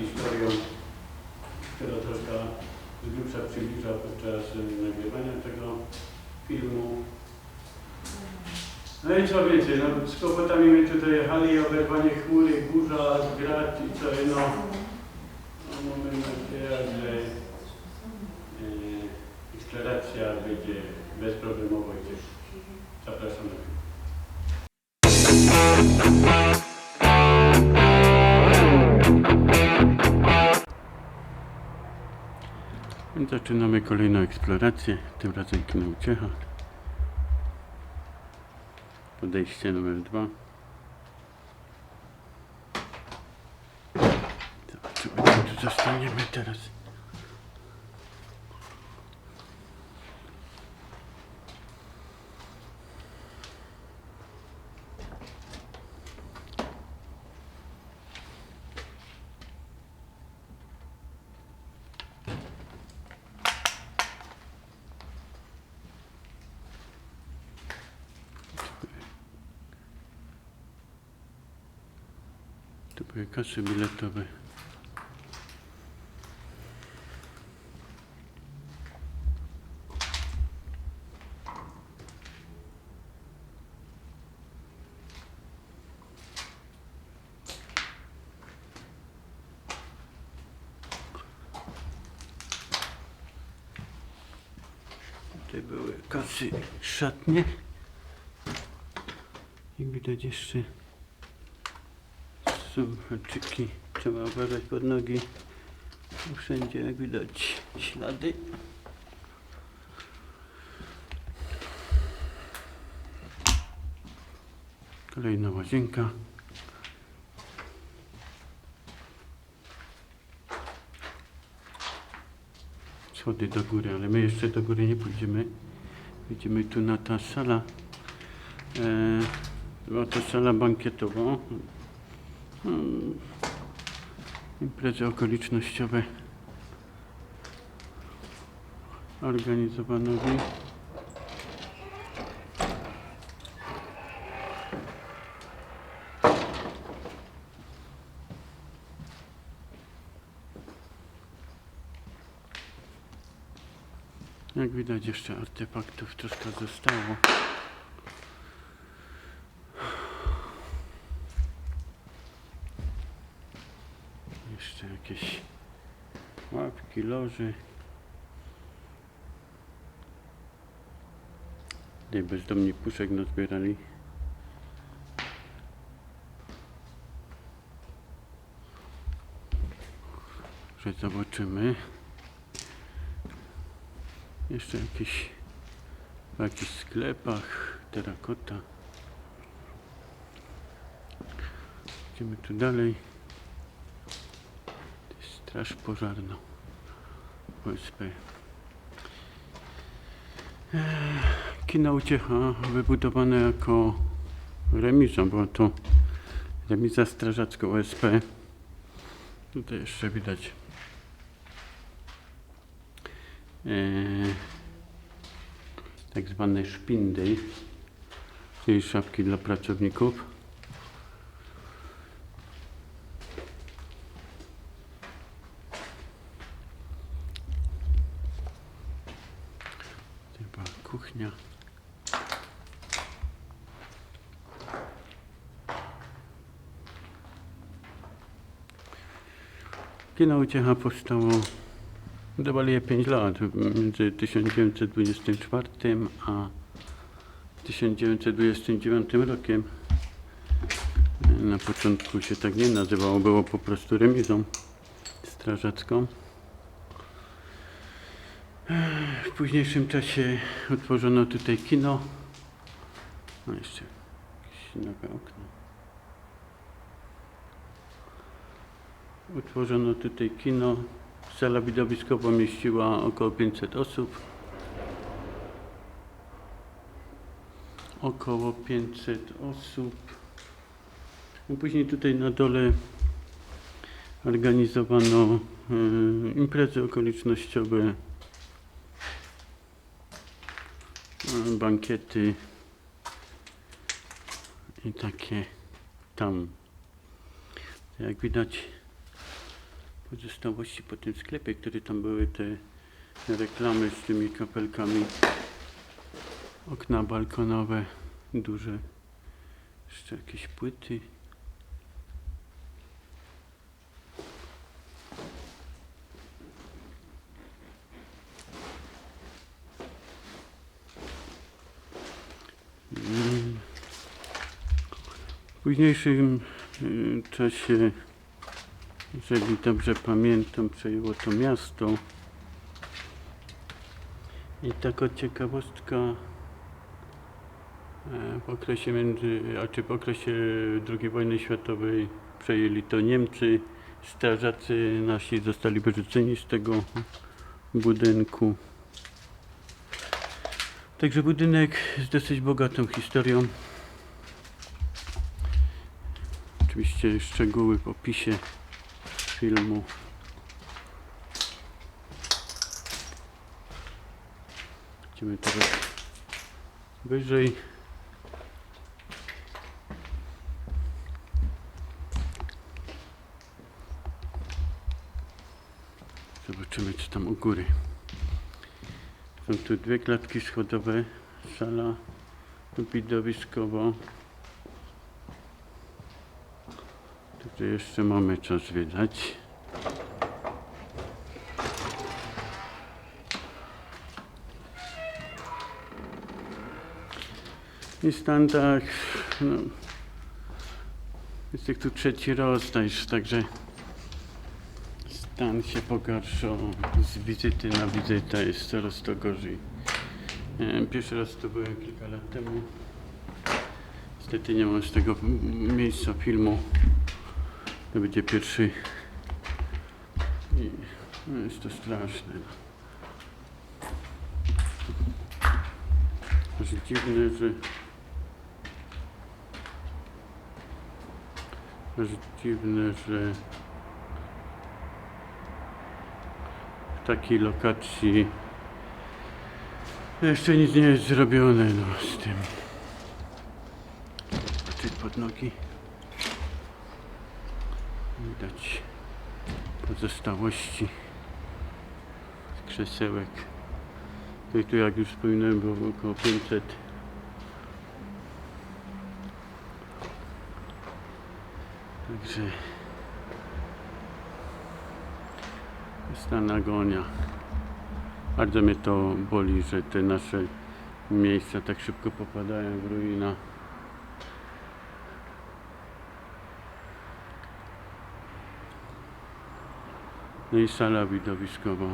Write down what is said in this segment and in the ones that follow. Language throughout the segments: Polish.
historią, która troszkę z grubsza przybliża podczas y, nagrywania tego filmu. No i co więcej, no z kłopotami my tutaj jechali, oberwanie chmury, burza, grad i co, no, no mamy nadzieję, że e, eksploracja będzie bezproblemowa też zapraszamy. Zaczynamy kolejną eksplorację, tym razem kino Uciecha. Podejście numer dwa. Zobaczymy, co tu zostaniemy teraz. Tu były kasy biletowe. Były kasy szatnie. Jak widać jeszcze są haczyki. Trzeba uważać pod nogi. Wszędzie jak widać ślady. Kolejna łazienka. Schody do góry, ale my jeszcze do góry nie pójdziemy. Idziemy tu na ta sala. E, była to sala bankietowa. Hmm. Imprezy okolicznościowe organizowanowi. Jak widać jeszcze artefaktów troszkę zostało. Jeszcze jakieś łapki, loży. Tutaj bezdomni puszek nazbierali. Że zobaczymy. Jeszcze jakieś w jakichś sklepach terakota. Idziemy tu dalej. To jest Straż Pożarna Ech, Kino Uciecha wybudowane jako remiza, była to remiza strażacka OSP. Tutaj jeszcze widać tak zwane szpindy, czyli szafki dla pracowników. Tutaj była kuchnia. Kino Uciecha powstało, je 5 lat, między 1924 a 1929 rokiem. Na początku się tak nie nazywało, było po prostu remizą strażacką. W późniejszym czasie otworzono tutaj kino. No jeszcze jakieś nowe okno. Utworzono tutaj kino. Sala widowiskowa mieściła około 500 osób. Około 500 osób. No później tutaj na dole organizowano e, imprezy okolicznościowe, e, bankiety. i takie tam. Jak widać pozostałości po tym sklepie, które tam były te reklamy z tymi kapelkami. Okna balkonowe, duże. Jeszcze jakieś płyty. Późniejszym y, czasie, jeżeli dobrze pamiętam, przejęło to miasto. I taka ciekawostka e, w okresie między, a czy w okresie II wojny światowej przejęli to Niemcy. Strażacy nasi zostali wyrzuceni z tego budynku. Także budynek z dosyć bogatą historią. Oczywiście szczegóły w opisie filmu. Idziemy teraz wyżej. Zobaczymy co tam u góry. Są tu dwie klatki schodowe, sala widowiskowa. Także jeszcze mamy co zwiedzać. I stan tak, no, jest tu trzeci rozdajesz, także stan się pogarszał z wizyty na wizytę, jest coraz to gorzej. E, Pierwszy raz tu byłem kilka lat temu. Niestety nie mam z tego miejsca filmu. To będzie pierwszy. I no jest to straszne. Aż dziwne, że aż dziwne, że w takiej lokacji jeszcze nic nie jest zrobione no, z tym. Patrzeć pod nogi. Widać pozostałości z krzesełek. I tu jak już wspominałem było około 500 Także stan agonia. Bardzo mnie to boli, że te nasze miejsca tak szybko popadają w ruinę. No i sala widowiskowa.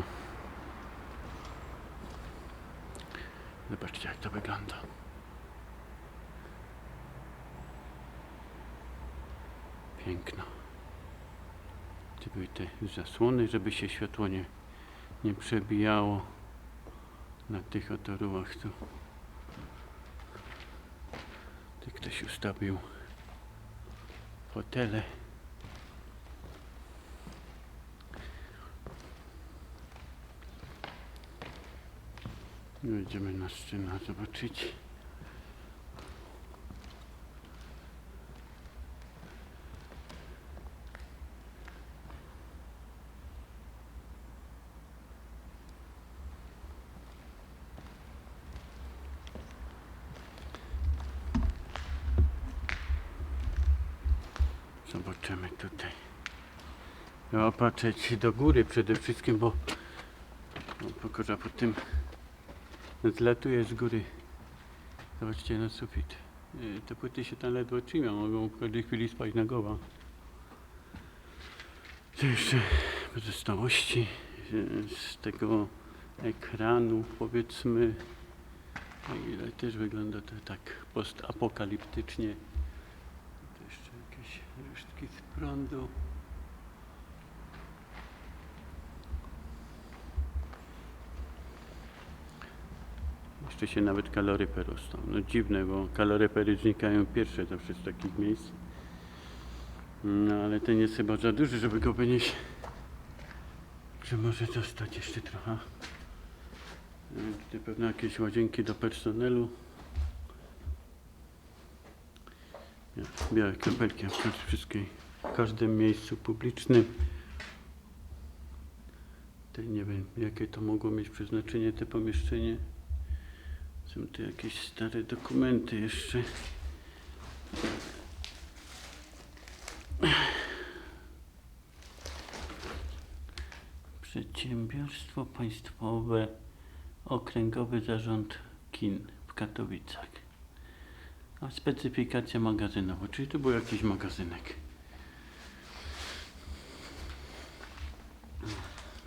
Zobaczcie jak to wygląda. Piękno. Tu były te zasłony, żeby się światło nie, nie przebijało na tych oto rułach. Tu, tu ktoś ustawił fotele. Będziemy na scena zobaczyć. Zobaczymy tutaj. Trzeba patrzeć do góry przede wszystkim, bo pokorza po tym zlatuje z góry. Zobaczcie na sufit. Y, Te płyty się tam ledwo trzymią, mogą w każdej chwili spaść na głowa. Co jeszcze pozostałości z tego ekranu, powiedzmy. Ile też wygląda to tak postapokaliptycznie. To jeszcze jakieś resztki z prądu. Jeszcze się nawet kaloryfer ostał. No dziwne, bo kaloryfery znikają pierwsze zawsze z takich miejsc. No ale ten jest chyba za duży, żeby go wynieść. Czy może zostać jeszcze trochę? Tutaj pewno jakieś łazienki do personelu. Białe kropelki na przykład wszystkie, w każdym miejscu publicznym. Nie wiem, jakie to mogło mieć przeznaczenie, te pomieszczenie. Są tu jakieś stare dokumenty jeszcze. Przedsiębiorstwo Państwowe Okręgowy Zarząd Kin w Katowicach. A specyfikacja magazynowa, czyli to był jakiś magazynek.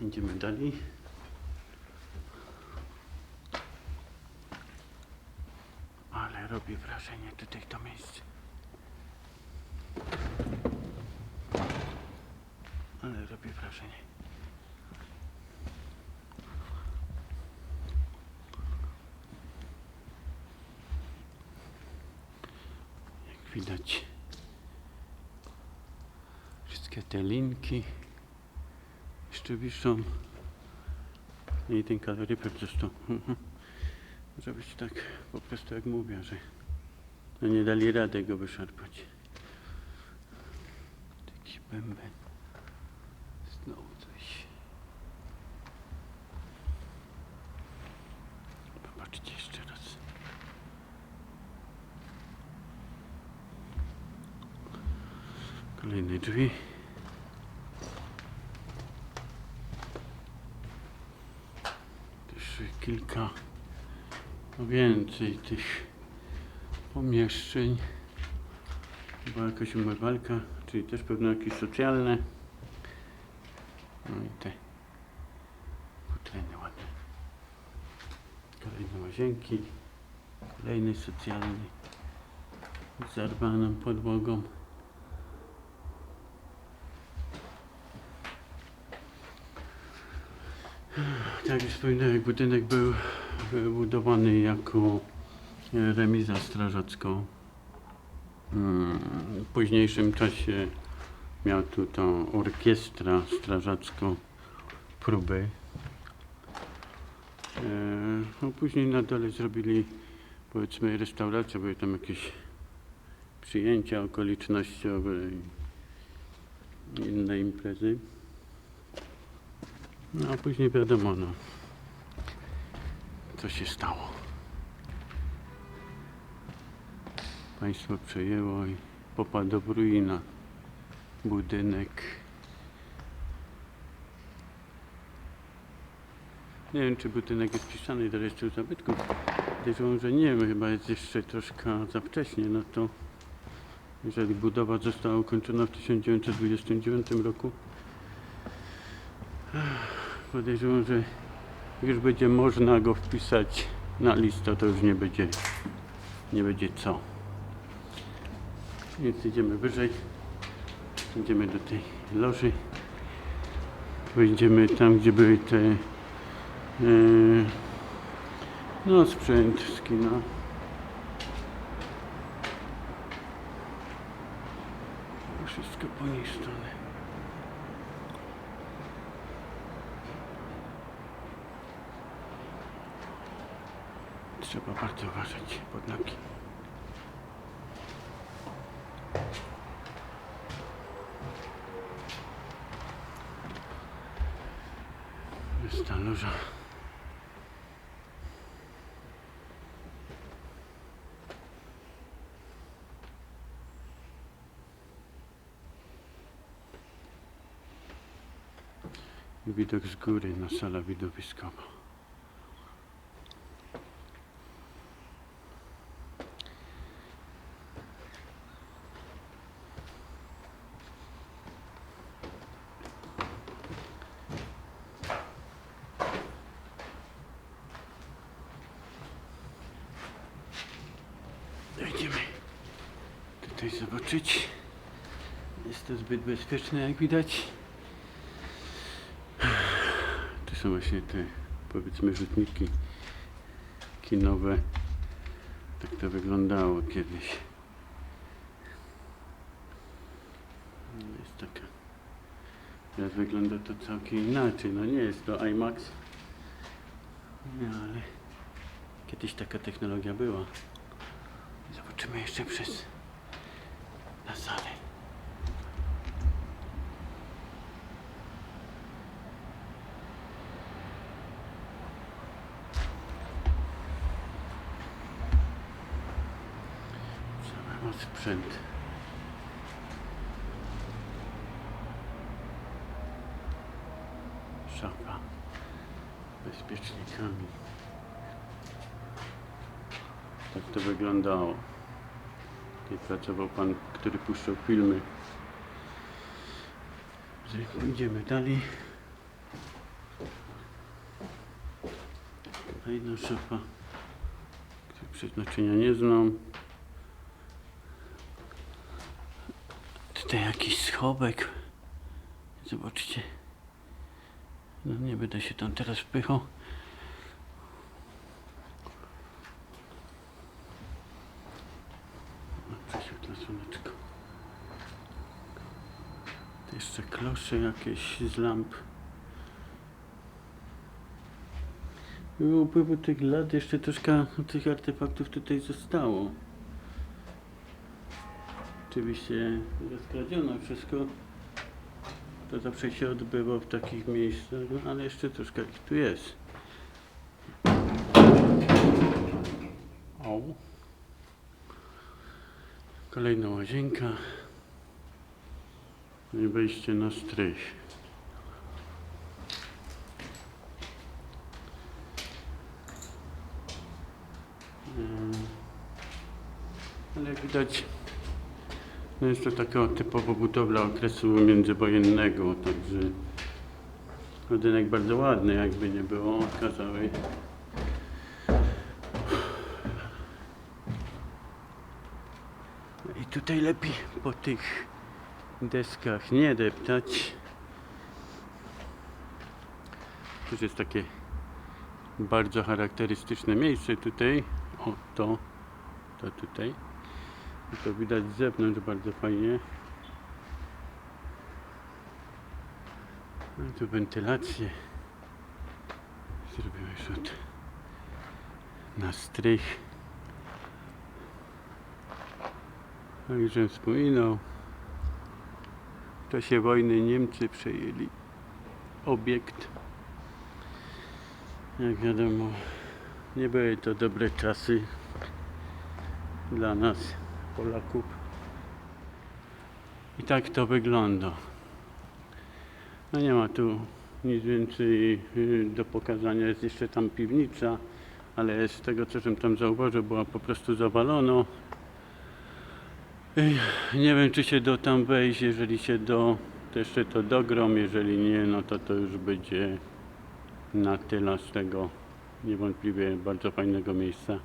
Idziemy dalej. Ale robi wrażenie tutaj to miejsce. Ale robi wrażenie. Jak widać, wszystkie te linki jeszcze wiszą. I ten kaloryfer zresztą. Może być tak po prostu jak mówię, że no nie dali rady go wyszarpać. Taki bęben. Znowu coś. Popatrzcie jeszcze raz. Kolejne drzwi. Też kilka więcej tych pomieszczeń. Była jakaś umywalka, czyli też pewno jakieś socjalne. No i te butleny ładne. Kolejne łazienki. Kolejny socjalny. Z zarwaną podłogą. Tak jak wspominałem, budynek był wybudowany jako e, remiza strażacka. Mm, W późniejszym czasie miał tu tą orkiestra strażacką próby. E, No, później na dole zrobili powiedzmy restaurację, były tam jakieś przyjęcia okolicznościowe i inne imprezy. No a później wiadomo, no, co się stało. Państwo przejęło i popadł w ruina budynek. Nie wiem, czy budynek jest wpisany do rejestru zabytków. Podejrzewam, że nie wiem, chyba jest jeszcze troszkę za wcześnie, no to jeżeli budowa została ukończona w 1929 roku, podejrzewam, że już będzie można go wpisać na listę, to już nie będzie, nie będzie co. Więc idziemy wyżej, idziemy do tej loży, wejdziemy tam, gdzie były te e, no sprzęt z kina. Wszystko poniszczone. Trzeba bardzo uważać pod nogi. Jest ta loża. Widok z góry na sala widowiskowa. Będziemy tutaj zobaczyć. Jest to zbyt bezpieczne, jak widać. To są właśnie te, powiedzmy, rzutniki kinowe. Tak to wyglądało kiedyś. No, Jest taka. Teraz wygląda to całkiem inaczej. No nie jest to IMAX. Nie, ale kiedyś taka technologia była. Zobaczymy jeszcze przez na ma sprzęt. Szafa bezpiecznikami. Tak to wyglądało. Tutaj pracował pan, który puszczał filmy. Idziemy dalej. Kolejna szafa. której Przeznaczenia nie znam. Tutaj jakiś schowek. Zobaczcie. No nie będę się tam teraz wpychał. Klosze jakieś z lamp. Mimo upływu tych lat jeszcze troszkę tych artefaktów tutaj zostało. Oczywiście rozkradziono wszystko. To zawsze się odbywa w takich miejscach, no, ale jeszcze troszkę ich tu jest. O. Kolejna łazienka. No I wejście na strych. Ale jak widać, no jest to taka typowo budowla okresu międzywojennego, także budynek bardzo ładny, jakby nie było okazały. I tutaj lepiej po tych deskach nie deptać. To jest takie bardzo charakterystyczne miejsce tutaj. O, to, to tutaj. To widać z zewnątrz bardzo fajnie. No tu wentylację. Zrobiłeś rzut na strych. No żem wspominał. W czasie wojny Niemcy przejęli obiekt. Jak wiadomo, nie były to dobre czasy dla nas, Polaków. I tak to wygląda. No nie ma tu nic więcej y, do pokazania. Jest jeszcze tam piwnica, ale z tego co tam zauważył, była po prostu zawalono. Nie wiem, czy się do tam wejść. Jeżeli się do, to jeszcze to dogrom. Jeżeli nie, no to to już będzie na tyle z tego niewątpliwie bardzo fajnego miejsca.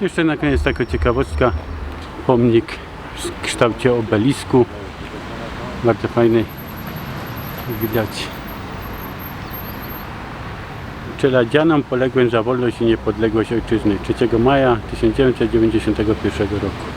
Jeszcze na koniec taka ciekawostka. Pomnik w kształcie obelisku. Bardzo fajny. Widać. Czeladzianom poległem za wolność i niepodległość ojczyzny 3 maja 1991 roku.